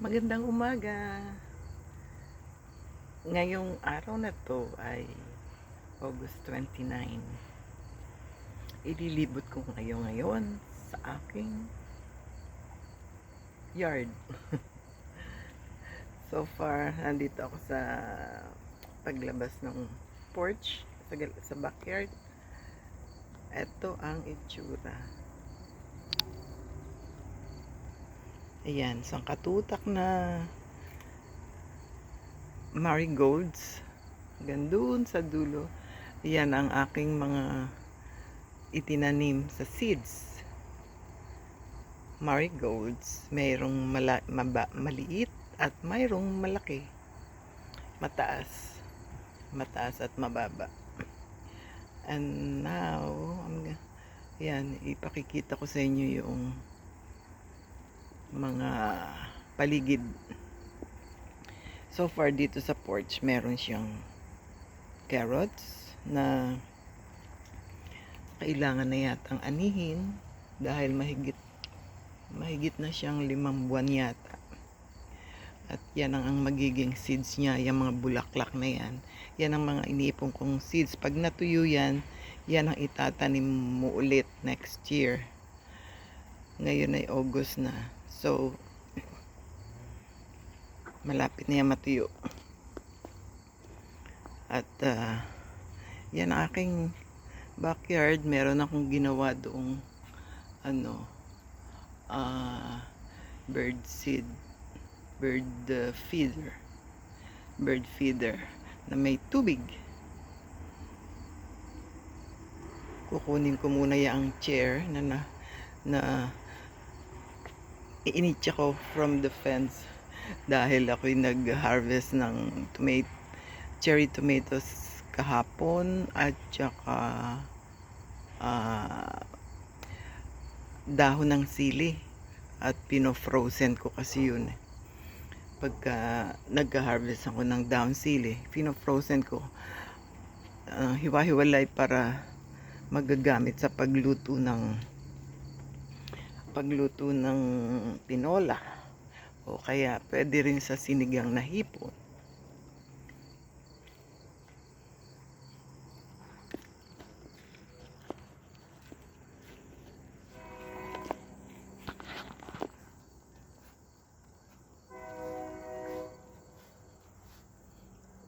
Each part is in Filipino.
Magandang umaga. Ngayong araw na to ay August 29. Ililibot ko kayo ngayon sa aking yard. so far, nandito ako sa paglabas ng porch sa, sa backyard. Ito ang itsura. Ayan, isang katutak na marigolds. Gandun sa dulo. Ayan ang aking mga itinanim sa seeds. Marigolds. Mayroong mala, maba, maliit at mayroong malaki. Mataas. Mataas at mababa. And now, I'm, ayan, ipakikita ko sa inyo yung mga paligid. So far dito sa porch, meron siyang carrots na kailangan na yatang anihin dahil mahigit mahigit na siyang limang buwan yata. At yan ang, ang magiging seeds niya, yung mga bulaklak na yan. Yan ang mga iniipon kong seeds. Pag natuyo yan, yan ang itatanim mo ulit next year. Ngayon ay August na. So, malapit na yan matuyo. At, ah, yan ang aking backyard. Meron akong ginawa doong, ano, ah, bird seed, bird ah, feeder, bird feeder na may tubig. Kukunin ko muna yung chair na na, na iinitya ko from the fence dahil ako'y nag-harvest ng tomato, cherry tomatoes kahapon at saka ah, dahon ng sili at pino-frozen ko kasi yun. Pagka nag-harvest ako ng dahon sili, pino-frozen ko ah, hiwa-hiwalay para magagamit sa pagluto ng pagluto ng tinola o kaya pwede rin sa sinigang na hipon.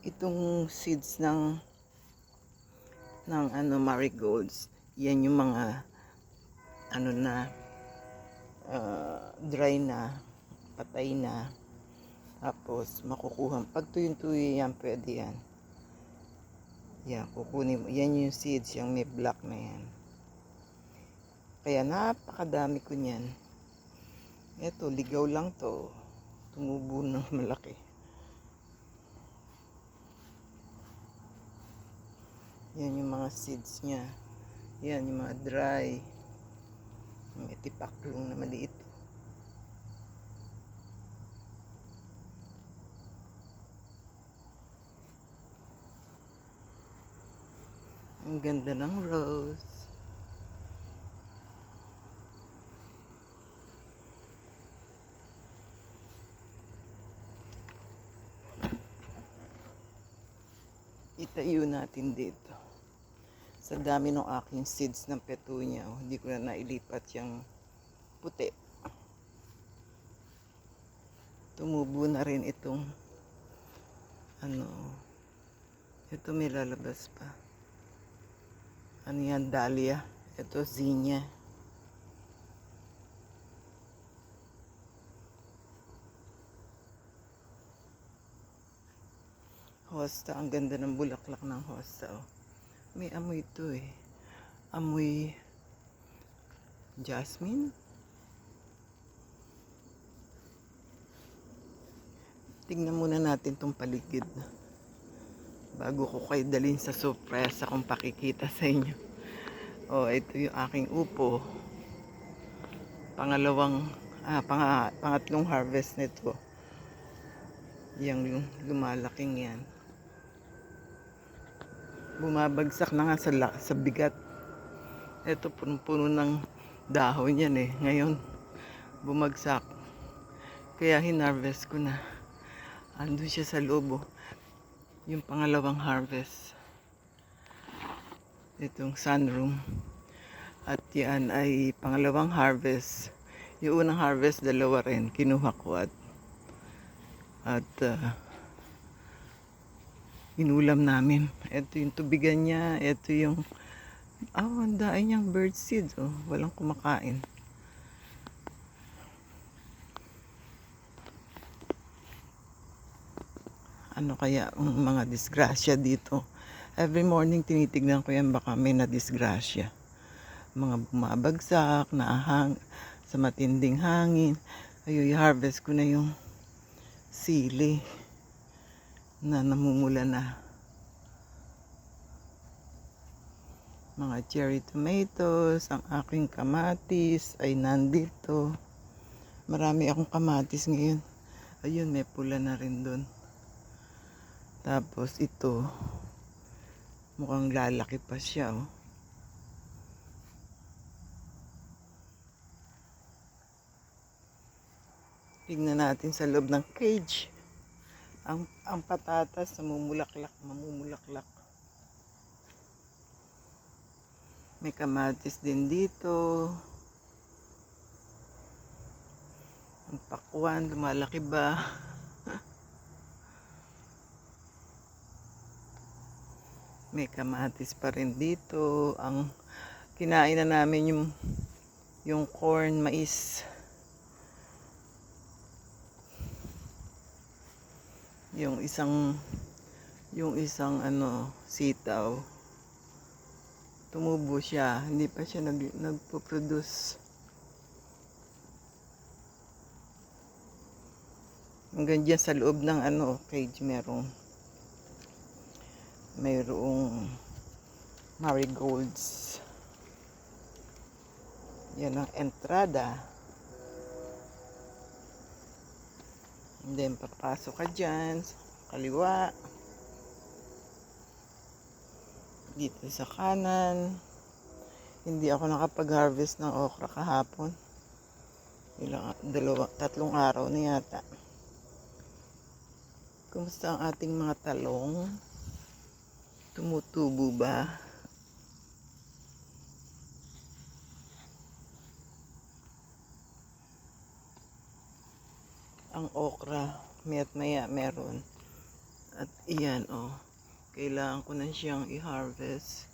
Itong seeds ng ng ano marigolds, yan yung mga ano na ah, dry na, patay na. Tapos, makukuha. Pag tuyong-tuyo yan, pwede yan. Yan, kukunin mo. Yan yung seeds, yung may black na yan. Kaya napakadami ko niyan. Ito, ligaw lang to. Tumubo ng malaki. Yan yung mga seeds niya. Yan yung mga dry. May tipaklong na maliit. Ang ganda ng rose. Itayo natin dito. Sa dami ng aking seeds ng petunia, oh, hindi ko na nailipat yung puti. Tumubo na rin itong ano, ito may lalabas pa. Ano yan, dahlia. Ito, zinnia. Hosta, ang ganda ng bulaklak ng hosta. Oh. May amoy ito eh. Amoy jasmine. Tingnan muna natin tong paligid. Bago ko kayo dalhin sa sorpresa kung pakikita sa inyo. Oh, ito yung aking upo. Pangalawang, ah, pang, pangatlong harvest nito. Yung lumalaking yan bumabagsak na nga sa, sa bigat. Ito punong-puno ng dahon yan eh. Ngayon, bumagsak. Kaya hinarvest ko na. Andun siya sa loob. oh. Yung pangalawang harvest. Itong sunroom. At yan ay pangalawang harvest. Yung unang harvest, dalawa rin. Kinuha ko at at ah, inulam namin. Ito yung tubigan niya. Ito yung Oh, ang dahil niyang bird seeds. Oh. Walang kumakain. Ano kaya ang mga disgrasya dito? Every morning tinitignan ko yan baka may na disgrasya. Mga bumabagsak, naahang sa matinding hangin. Ayun, i-harvest ko na yung sili na namumula na. mga cherry tomatoes, ang aking kamatis ay nandito. Marami akong kamatis ngayon. Ayun, may pula na rin doon. Tapos ito, mukhang lalaki pa siya. Oh. Tignan natin sa loob ng cage. Ang, ang patatas namumulaklak, mamumulaklak. May kamatis din dito. Ang pakwan, lumalaki ba? May kamatis pa rin dito. Ang kinain na namin yung yung corn, mais. Yung isang yung isang ano sitaw tumubo siya. Hindi pa siya nag, nagpo-produce. Hanggang dyan sa loob ng ano, cage merong mayroong marigolds. Yan ang entrada. And then, papasok ka dyan, kaliwa. dito sa kanan. Hindi ako nakapag-harvest ng okra kahapon. Ilang, dalawa, tatlong araw na yata. Kumusta ang ating mga talong? Tumutubo ba? Ang okra, mayat maya meron. At iyan, oh kailangan ko na siyang i-harvest.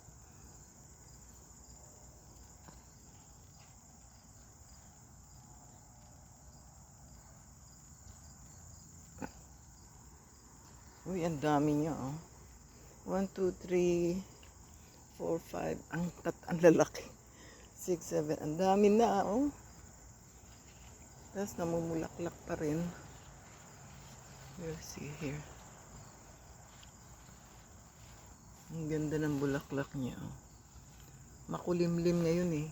Uy, ang dami niya, oh. 1, 2, 3, 4, 5. Ang, ang lalaki. 6, 7. Ang dami na, oh. Tapos namumulaklak pa rin. We'll see here. Ang ganda ng bulaklak niya. Oh. Makulimlim ngayon eh.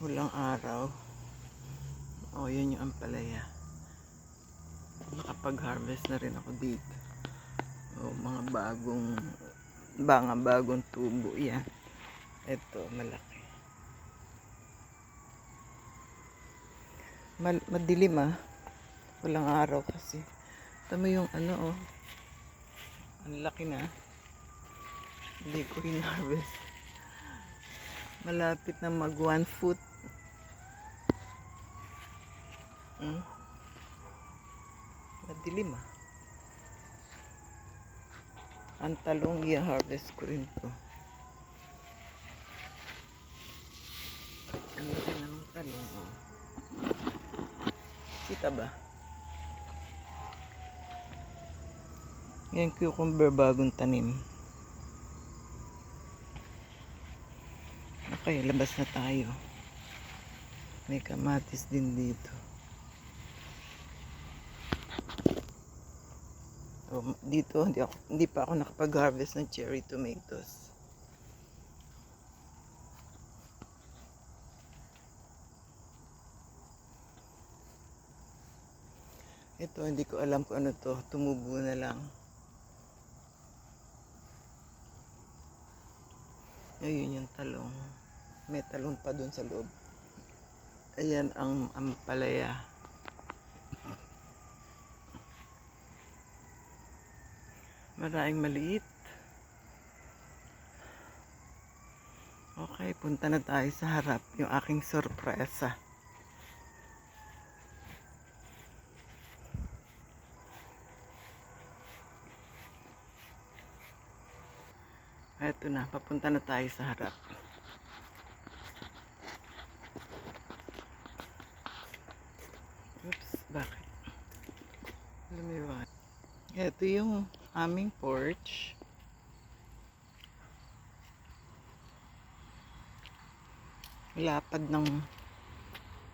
Walang araw. Oh, yan yung ampalaya. Nakapag-harvest na rin ako dito. Oh, mga bagong mga bagong tubo yan. Ito, malaki. Mal madilim ah. Walang araw kasi. Tama yung ano oh. Ang laki na. Hindi ko in-harvest. Malapit na mag one foot. Hmm? Madilim ah. Ang talong i-harvest ko rin to. Ang laki ng talong oh. Kita ba? Yan cucumber bagong tanim. Okay, labas na tayo. May kamatis din dito. So, dito hindi, ako, hindi pa ako nakapag-harvest ng cherry tomatoes. Ito, hindi ko alam kung ano to. Tumubo na lang. Ayun yung talong. May talong pa dun sa loob. Ayan ang ampalaya. Maraming maliit. Okay, punta na tayo sa harap. Yung aking sorpresa. Eto na, papunta na tayo sa harap. Oops, bakit? Lumiwan. Ito yung aming porch. Lapad ng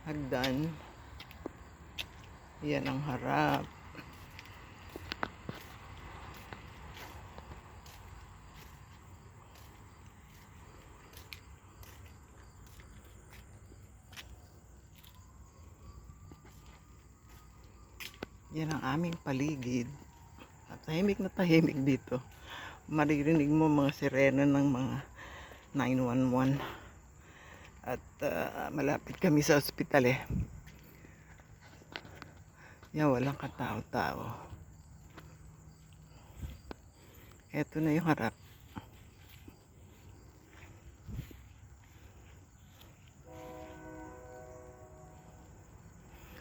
hagdan. Yan ang harap. Yan ang aming paligid. Tahimik na tahimik dito. Maririnig mo mga sirena ng mga 911. At ah, malapit kami sa ospital eh. Yan, walang katao-tao. Eto na yung harap.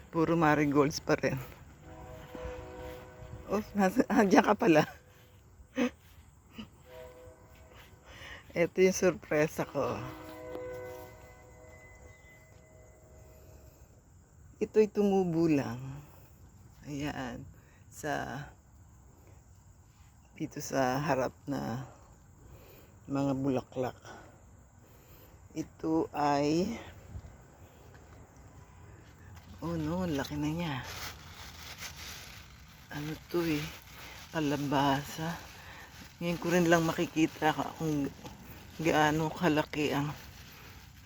Puro marigolds pa rin. Oh, nasa, andyan ka pala. Ito yung sorpresa ko. Ito'y tumubo lang. Ayan. Sa dito sa harap na mga bulaklak. Ito ay Oh no, laki na niya ano to eh, kalabasa. Ngayon ko rin lang makikita kung gaano kalaki ang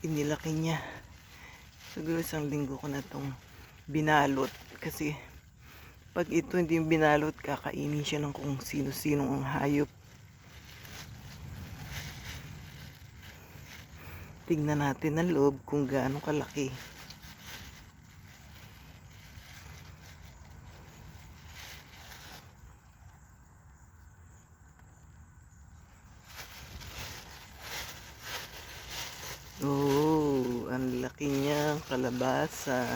inilaki niya. Siguro isang linggo ko na tong binalot kasi pag ito hindi yung binalot, kakainin siya ng kung sino-sinong ang hayop. Tignan natin ang loob kung gaano kalaki. Oh, ang laki niya, kalabasa.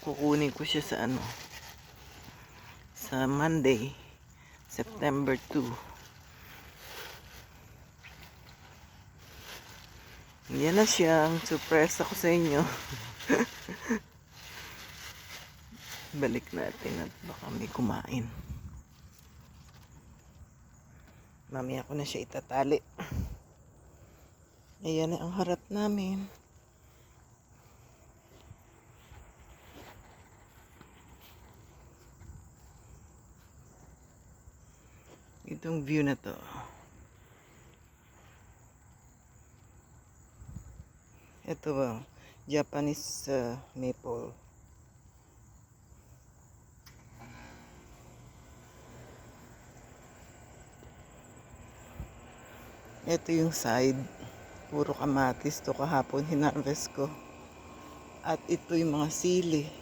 Kukunin ko siya sa ano, sa Monday, September 2. Yan na siya, ang surprise ako sa inyo. Balik natin at baka may kumain. Mamaya ko na siya itatali. Ayan na ang harap namin. Itong view na to. Ito ba, Japanese uh, maple. Ito yung side. Puro kamatis to kahapon hinarvest ko. At ito yung mga sili.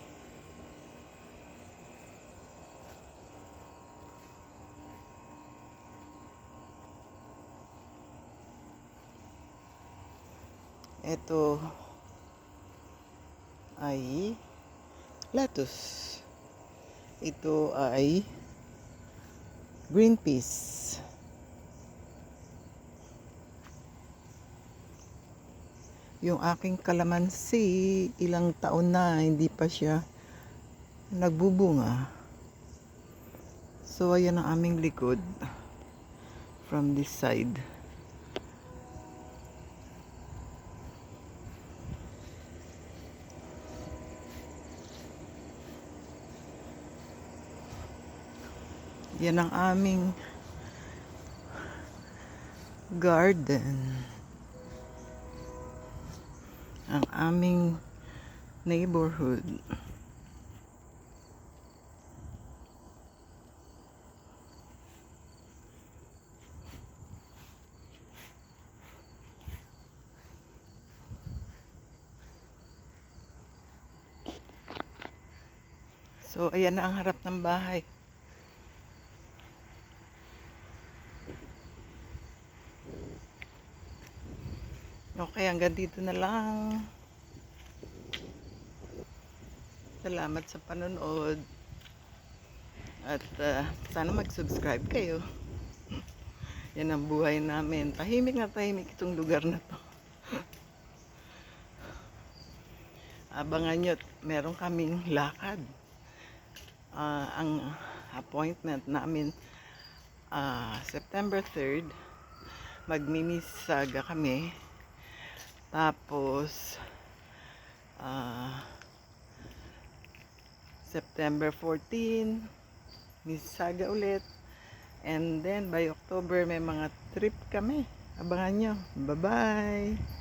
Ito ay lettuce. Ito ay green peas. yung aking kalamansi, ilang taon na hindi pa siya nagbubunga. So, ayan ang aming likod from this side. Yan ang aming garden. Ang aming neighborhood. So, ayan na ang harap ng bahay. Okay, hanggang dito na lang. Salamat sa panonood. At ah, sana mag-subscribe kayo. Yan ang buhay namin. Tahimik na tahimik itong lugar na to. Abangan nyo, meron kaming lakad. Ah, ang appointment namin ah, September 3rd. Magmimisaga kami. Tapos, ah, September 14, Mississauga ulit. And then, by October, may mga trip kami. Abangan nyo. Bye-bye!